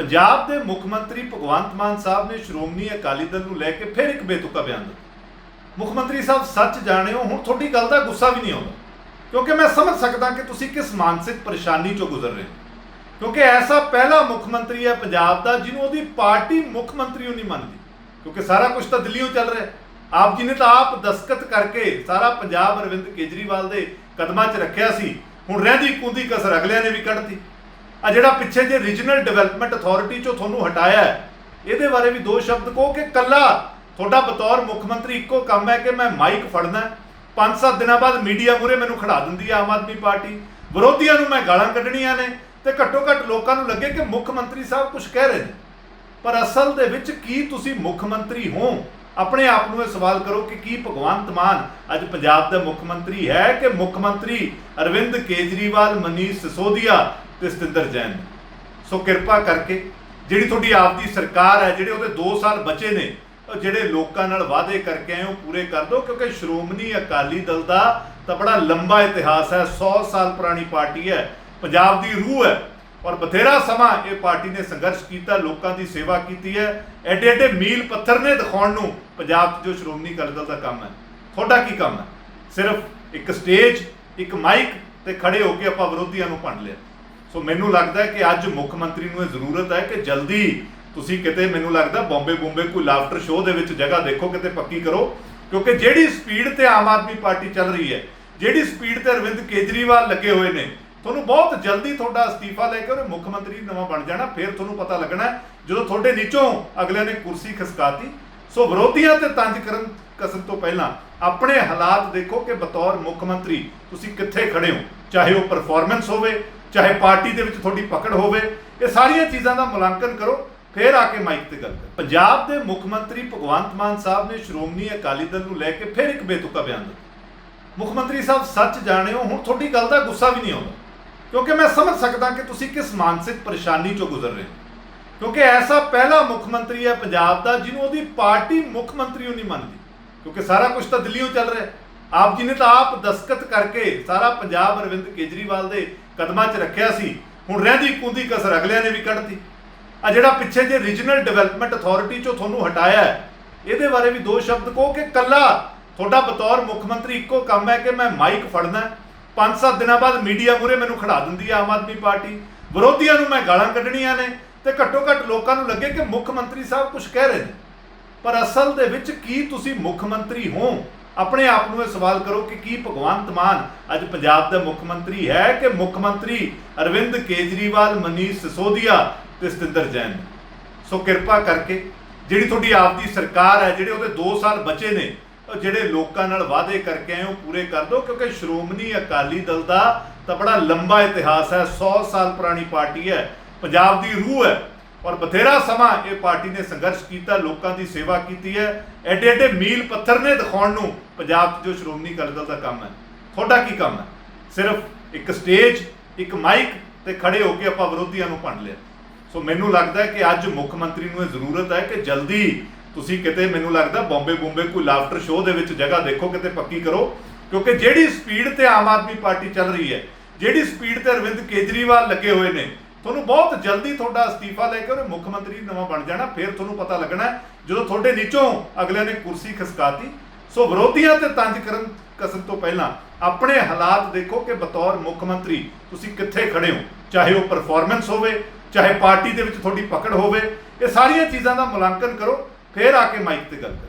ਪੰਜਾਬ ਦੇ ਮੁੱਖ ਮੰਤਰੀ ਭਗਵੰਤ ਮਾਨ ਸਾਹਿਬ ਨੇ ਸ਼੍ਰੋਮਣੀ ਅਕਾਲੀ ਦਲ ਨੂੰ ਲੈ ਕੇ ਫਿਰ ਇੱਕ ਬੇਤੁਕਾ ਬਿਆਨ ਦਿੱਤਾ। ਮੁੱਖ ਮੰਤਰੀ ਸਾਹਿਬ ਸੱਚ ਜਾਣਿਓ ਹੁਣ ਤੁਹਾਡੀ ਗੱਲ ਦਾ ਗੁੱਸਾ ਵੀ ਨਹੀਂ ਆਉਂਦਾ। ਕਿਉਂਕਿ ਮੈਂ ਸਮਝ ਸਕਦਾ ਕਿ ਤੁਸੀਂ ਕਿਸ ਮਾਨਸਿਕ ਪਰੇਸ਼ਾਨੀ ਚੋਂ ਗੁਜ਼ਰ ਰਹੇ ਹੋ। ਕਿਉਂਕਿ ਐਸਾ ਪਹਿਲਾ ਮੁੱਖ ਮੰਤਰੀ ਹੈ ਪੰਜਾਬ ਦਾ, ਜਿਹਨੂੰ ਉਹਦੀ ਪਾਰਟੀ ਮੁੱਖ ਮੰਤਰੀ ਉਹ ਨਹੀਂ ਮੰਨਦੀ। ਕਿਉਂਕਿ ਸਾਰਾ ਕੁਝ ਤਾਂ ਦਿੱਲੀੋਂ ਚੱਲ ਰਿਹਾ ਆਪ ਜੀ ਨੇ ਤਾਂ ਆਪ ਦਸਖਤ ਕਰਕੇ ਸਾਰਾ ਪੰਜਾਬ ਅਰਵਿੰਦ ਕੇਜਰੀਵਾਲ ਦੇ ਕਦਮਾਂ 'ਚ ਰੱਖਿਆ ਸੀ। ਹੁਣ ਰਹਿੰਦੀ ਕੁੰਦੀ ਕਸਰ ਅਗਲਿਆਂ ਨੇ ਵੀ ਕੱਢਤੀ। ਆ ਜਿਹੜਾ ਪਿੱਛੇ ਜੇ ਰੀਜਨਲ ਡਿਵੈਲਪਮੈਂਟ ਅਥਾਰਟੀ ਚੋਂ ਤੁਹਾਨੂੰ ਹਟਾਇਆ ਇਹਦੇ ਬਾਰੇ ਵੀ ਦੋ ਸ਼ਬਦ ਕਹੋ ਕਿ ਕੱਲਾ ਤੁਹਾਡਾ ਬਤੌਰ ਮੁੱਖ ਮੰਤਰੀ ਇੱਕੋ ਕੰਮ ਹੈ ਕਿ ਮੈਂ ਮਾਈਕ ਫੜਨਾ ਪੰਜ ਸੱਤ ਦਿਨਾਂ ਬਾਅਦ ਮੀਡੀਆ ਮੂਰੇ ਮੈਨੂੰ ਖੜਾ ਦਿੰਦੀ ਹੈ ਆਮ ਆਦਮੀ ਪਾਰਟੀ। ਵਿਰੋਧੀਆਂ ਨੂੰ ਮੈਂ ਗਾਲਾਂ ਕੱਢਣੀਆਂ ਨੇ ਤੇ ਘੱਟੋ ਘੱਟ ਲੋਕਾਂ ਨੂੰ ਲੱਗੇ ਕਿ ਮੁੱਖ ਮੰਤਰੀ ਸਾਹਿਬ ਕੁਝ ਕਹਿ ਰਹੇ ਨੇ। ਪਰ ਅਸਲ ਦੇ ਵਿੱਚ ਕੀ ਤੁਸੀਂ ਮੁੱਖ ਮੰਤਰੀ ਹੋ? ਆਪਣੇ ਆਪ ਨੂੰ ਇਹ ਸਵਾਲ ਕਰੋ ਕਿ ਕੀ ਭਗਵੰਤ ਮਾਨ ਅੱਜ ਪੰਜਾਬ ਦਾ ਮੁੱਖ ਮੰਤਰੀ ਹੈ ਕਿ ਮੁੱਖ ਮੰਤਰੀ ਅਰਵਿੰਦ ਕੇਜਰੀਵਾਲ, ਮਨੀਸ਼ ਸਿਸੋਦੀਆ ਤੇ ਸਤਿੰਦਰ ਜੈਨ? ਸੋ ਕਿਰਪਾ ਕਰਕੇ ਜਿਹੜੀ ਤੁਹਾਡੀ ਆਪ ਦੀ ਸਰਕਾਰ ਹੈ, ਜਿਹੜੇ ਉਹਦੇ 2 ਸਾਲ ਬਚੇ ਨੇ, ਉਹ ਜਿਹੜੇ ਲੋਕਾਂ ਨਾਲ ਵਾਅਦੇ ਕਰਕੇ ਆਏ ਉਹ ਪੂਰੇ ਕਰ ਦਿਓ, ਕਿਉਂਕਿ ਸ਼੍ਰੋਮਣੀ ਅਕਾਲੀ ਦਲ ਦਾ ਤਾਂ ਬੜਾ ਲੰਬਾ ਇਤਿਹਾਸ ਹੈ 100 ਸਾਲ ਪੁਰਾਣੀ ਪਾਰਟੀ ਹੈ, ਪੰਜਾਬ ਦੀ ਰੂਹ ਹੈ। ਔਰ ਬਥੇਰਾ ਸਮਾਂ ਇਹ ਪਾਰਟੀ ਨੇ ਸੰਘਰਸ਼ ਕੀਤਾ, ਲੋਕਾਂ ਦੀ ਸੇਵਾ ਕੀਤੀ ਹੈ। ਐਡੇ ਐਡੇ ਮੀਲ ਪੱਥਰ ਨੇ ਦਿਖਾਉਣ ਨੂੰ ਪੰਜਾਬ 'ਚ ਜੋ ਸ਼੍ਰੋਮਣੀ ਅਕਾਲੀ ਦਲ ਦਾ ਕੰਮ ਹੈ। ਤੁਹਾਡਾ ਕੀ ਕੰਮ ਹੈ? ਸਿਰਫ ਇੱਕ ਸਟੇਜ, ਇੱਕ ਮਾਈਕ ਤੇ ਖੜੇ ਹੋ ਕੇ ਆਪਾਂ ਵਿਰੋਧੀਆਂ ਨੂੰ ਭੰਡ ਲਿਆ। ਸੋ ਮੈਨੂੰ ਲੱਗਦਾ ਹੈ ਕਿ ਅੱਜ ਮੁੱਖ ਮੰਤਰੀ ਨੂੰ ਇਹ ਜ਼ਰੂਰਤ ਹੈ ਕਿ ਜਲਦੀ ਤੁਸੀਂ ਕਿਤੇ, ਮੈਨੂੰ ਲੱਗਦਾ ਬੰਬੇ ਬੰਬੇ ਕੋਈ ਲਾਫਟਰ ਸ਼ੋਅ ਦੇ ਵਿੱਚ ਜਗ੍ਹਾ ਦੇਖੋ, ਕਿਤੇ ਪੱਕੀ ਕਰੋ। ਕਿਉਂਕਿ ਜਿਹੜੀ ਸਪੀਡ ਤੇ ਆਮ ਆਦਮੀ ਪਾਰਟੀ ਚੱਲ ਰਹੀ ਹੈ, ਜਿਹੜੀ ਸਪੀਡ ਤੇ ਅਰਵਿੰਦ ਕੇਜਰੀਵਾਲ ਲੱਗੇ ਹੋਏ ਨੇ ਤੁਹਾਨੂੰ ਬਹੁਤ ਜਲਦੀ ਤੁਹਾਡਾ ਅਸਤੀਫਾ ਲੈ ਕੇ ਉਹਨੇ ਮੁੱਖ ਮੰਤਰੀ ਨਵਾਂ ਬਣ ਜਾਣਾ, ਫਿਰ ਤੁਹਾਨੂੰ ਪਤਾ ਲੱਗਣਾ ਜਦੋਂ ਤੁਹਾਡੇ ਨੀਚੋਂ ਅਗਲਿਆਂ ਨੇ ਕੁਰਸੀ ਖਸਕਾਤੀ। ਸੋ ਵਿਰੋਧੀਆਂ ਤੇ ਤੰਜ ਕਰਨ ਕਸਮ ਤੋਂ ਪਹਿਲਾਂ ਆਪਣੇ ਹਾਲਾਤ ਦੇਖੋ ਕਿ ਬਤੌਰ ਮੁੱਖ ਮੰਤਰੀ ਤੁਸੀਂ ਕਿੱਥੇ ਖੜੇ ਹੋ। ਚਾਹੇ ਉਹ ਪਰਫਾਰਮੈਂਸ ਹੋਵੇ, ਚਾਹੇ ਪਾਰਟੀ ਦੇ ਵਿੱਚ ਤੁਹਾਡੀ ਪਕੜ ਹੋਵੇ, ਇਹ ਸਾਰੀਆਂ ਚੀਜ਼ਾਂ ਦਾ ਮੁਲਾਂਕਣ ਕਰੋ, ਫਿਰ ਆ ਕੇ ਮਾਈਕ ਤੇ ਗੱਲ ਕਰੋ। ਪੰਜਾਬ ਦੇ ਮੁੱਖ ਮੰਤਰੀ ਭਗਵੰਤ ਮਾਨ ਸਾਹਿਬ ਨੇ ਸ਼੍ਰੋਮਣੀ ਅਕਾਲੀ ਦਲ ਨੂੰ ਲੈ ਕੇ ਫਿਰ ਇੱਕ ਬੇਤੁਕਾ ਬਿਆਨ ਦਿੱਤਾ। ਮੁੱਖ ਮੰਤਰੀ ਸਾਹਿਬ ਸੱਚ ਜਾਣਿਓ ਹੁਣ ਤੁਹਾਡੀ ਗੱਲ ਦਾ ਗੁੱਸਾ ਵੀ ਨਹੀਂ ਆਉਂਦਾ। ਕਿਉਂਕਿ ਮੈਂ ਸਮਝ ਸਕਦਾ ਕਿ ਤੁਸੀਂ ਕਿਸ ਮਾਨਸਿਕ ਪਰੇਸ਼ਾਨੀ ਚੋਂ ਗੁਜ਼ਰ ਰਹੇ ਹੋ। ਕਿਉਂਕਿ ਐਸਾ ਪਹਿਲਾ ਮੁੱਖ ਮੰਤਰੀ ਹੈ ਪੰਜਾਬ ਦਾ, ਜਿਹਨੂੰ ਉਹਦੀ ਪਾਰਟੀ ਮੁੱਖ ਮੰਤਰੀ ਉਹ ਨਹੀਂ ਮੰਨਦੀ। ਕਿਉਂਕਿ ਸਾਰਾ ਕੁਝ ਤਾਂ ਦਿੱਲੀੋਂ ਚੱਲ ਰਿਹਾ ਆਪ ਜੀ ਨੇ ਤਾਂ ਆਪ ਦਸਖਤ ਕਰਕੇ ਸਾਰਾ ਪੰਜਾਬ ਅਰਵਿੰਦ ਕੇਜਰੀਵਾਲ ਦੇ ਕਦਮਾਂ 'ਚ ਰੱਖਿਆ ਸੀ। ਹੁਣ ਰਹਿੰਦੀ ਕੁੰਦੀ ਕਸਰ ਅਗਲਿਆਂ ਨੇ ਵੀ ਕੱਢਤੀ। ਆ ਜਿਹੜਾ ਪਿੱਛੇ ਜੇ ਰੀਜਨਲ ਡਿਵੈਲਪਮੈਂਟ ਅਥਾਰਟੀ ਚੋਂ ਤੁਹਾਨੂੰ ਹਟਾਇਆ ਇਹਦੇ ਬਾਰੇ ਵੀ ਦੋ ਸ਼ਬਦ ਕਹੋ ਕਿ ਕੱਲਾ ਤੁਹਾਡਾ ਬਤੌਰ ਮੁੱਖ ਮੰਤਰੀ ਇੱਕੋ ਕੰਮ ਹੈ ਕਿ ਮੈਂ ਮਾਈਕ ਫੜਨਾ ਹੈ। ਪੰਜ ਸੱਤ ਦਿਨਾਂ ਬਾਅਦ ਮੀਡੀਆ ਮੂਰੇ ਮੈਨੂੰ ਖੜਾ ਦਿੰਦੀ ਹੈ ਆਮ ਆਦਮੀ ਪਾਰਟੀ। ਵਿਰੋਧੀਆਂ ਨੂੰ ਮੈਂ ਗਾਲਾਂ ਕੱਢਣੀਆਂ ਨੇ ਤੇ ਘੱਟੋ ਘੱਟ ਲੋਕਾਂ ਨੂੰ ਲੱਗੇ ਕਿ ਮੁੱਖ ਮੰਤਰੀ ਸਾਹਿਬ ਕੁਝ ਕਹਿ ਰਹੇ ਨੇ। ਪਰ ਅਸਲ ਦੇ ਵਿੱਚ ਕੀ ਤੁਸੀਂ ਮੁੱਖ ਮੰਤਰੀ ਹੋ? ਆਪਣੇ ਆਪ ਨੂੰ ਇਹ ਸਵਾਲ ਕਰੋ ਕਿ ਕੀ ਭਗਵੰਤ ਮਾਨ ਅੱਜ ਪੰਜਾਬ ਦਾ ਮੁੱਖ ਮੰਤਰੀ ਹੈ ਕਿ ਮੁੱਖ ਮੰਤਰੀ ਅਰਵਿੰਦ ਕੇਜਰੀਵਾਲ, ਮਨੀਸ਼ ਸਿਸੋਦੀਆ ਤੇ ਸਤਿੰਦਰ ਜੈਨ? ਸੋ ਕਿਰਪਾ ਕਰਕੇ ਜਿਹੜੀ ਤੁਹਾਡੀ ਆਪ ਦੀ ਸਰਕਾਰ ਹੈ, ਜਿਹੜੇ ਉਹਦੇ 2 ਸਾਲ ਬਚੇ ਨੇ ਜਿਹੜੇ ਲੋਕਾਂ ਨਾਲ ਵਾਅਦੇ ਕਰਕੇ ਆਏ ਉਹ ਪੂਰੇ ਕਰ ਦਿਓ, ਕਿਉਂਕਿ ਸ਼੍ਰੋਮਣੀ ਅਕਾਲੀ ਦਲ ਦਾ ਤਾਂ ਬੜਾ ਲੰਬਾ ਇਤਿਹਾਸ ਹੈ 100 ਸਾਲ ਪੁਰਾਣੀ ਪਾਰਟੀ ਹੈ, ਪੰਜਾਬ ਦੀ ਰੂਹ ਹੈ, ਔਰ ਬਥੇਰਾ ਸਮਾਂ ਇਹ ਪਾਰਟੀ ਨੇ ਸੰਘਰਸ਼ ਕੀਤਾ, ਲੋਕਾਂ ਦੀ ਸੇਵਾ ਕੀਤੀ ਹੈ, ਐਡੇ ਐਡੇ ਮੀਲ ਪੱਥਰ ਨੇ ਦਿਖਾਉਣ ਨੂੰ ਪੰਜਾਬ 'ਚ ਜੋ ਸ਼੍ਰੋਮਣੀ ਅਕਾਲੀ ਦਲ ਦਾ ਕੰਮ ਹੈ। ਤੁਹਾਡਾ ਕੀ ਕੰਮ ਹੈ? ਸਿਰਫ ਇੱਕ ਸਟੇਜ, ਇੱਕ ਮਾਈਕ ਤੇ ਖੜੇ ਹੋ ਕੇ ਆਪਾਂ ਵਿਰੋਧੀਆਂ ਨੂੰ ਭੰਡ ਲਿਆ। ਸੋ ਮੈਨੂੰ ਲੱਗਦਾ ਹੈ ਕਿ ਅੱਜ ਮੁੱਖ ਮੰਤਰੀ ਨੂੰ ਇਹ ਜ਼ਰੂਰਤ ਹੈ ਕਿ ਜਲਦੀ ਤੁਸੀਂ ਕਿਤੇ ਮੈਨੂੰ ਲੱਗਦਾ ਬੰਬੇ ਬੰਬੇ ਕੋਈ ਲਾਫਟਰ ਸ਼ੋਅ ਦੇ ਵਿੱਚ ਜਗ੍ਹਾ ਦੇਖੋ, ਕਿਤੇ ਪੱਕੀ ਕਰੋ। ਕਿਉਂਕਿ ਜਿਹੜੀ ਸਪੀਡ ਤੇ ਆਮ ਆਦਮੀ ਪਾਰਟੀ ਚੱਲ ਰਹੀ ਹੈ, ਜਿਹੜੀ ਸਪੀਡ ਤੇ ਅਰਵਿੰਦ ਕੇਜਰੀਵਾਲ ਲੱਗੇ ਹੋਏ ਨੇ, ਤੁਹਾਨੂੰ ਬਹੁਤ ਜਲਦੀ ਤੁਹਾਡਾ ਅਸਤੀਫਾ ਲੈ ਕੇ ਉਹ ਮੁੱਖ ਮੰਤਰੀ ਨਵਾਂ ਬਣ ਜਾਣਾ, ਫਿਰ ਤੁਹਾਨੂੰ ਪਤਾ ਲੱਗਣਾ ਜਦੋਂ ਤੁਹਾਡੇ ਨੀਚੋਂ ਅਗਲਿਆਂ ਨੇ ਕੁਰਸੀ ਖਸਕਾਤੀ। ਸੋ ਵਿਰੋਧੀਆਂ ਤੇ ਤੰਜ ਕਰਨ ਕਸਮ ਤੋਂ ਪਹਿਲਾਂ ਆਪਣੇ ਹਾਲਾਤ ਦੇਖੋ ਕਿ ਬਤੌਰ ਮੁੱਖ ਮੰਤਰੀ ਤੁਸੀਂ ਕਿੱਥੇ ਖੜੇ ਹੋ, ਚਾਹੇ ਉਹ ਪਰਫਾਰਮੈਂਸ ਹੋਵੇ, ਚਾਹੇ ਪਾਰਟੀ ਦੇ ਵਿੱਚ ਤੁਹਾਡੀ ਪਕੜ ਹੋਵੇ, ਇਹ ਸਾਰੀਆਂ ਚੀਜ਼ਾਂ ਦਾ ਮੁਲਾਂਕਣ ਕਰੋ। ਫਿਰ ਆ ਕੇ ਮਾਈਕ ਤੇ ਗੱਲ ਕਰੋ।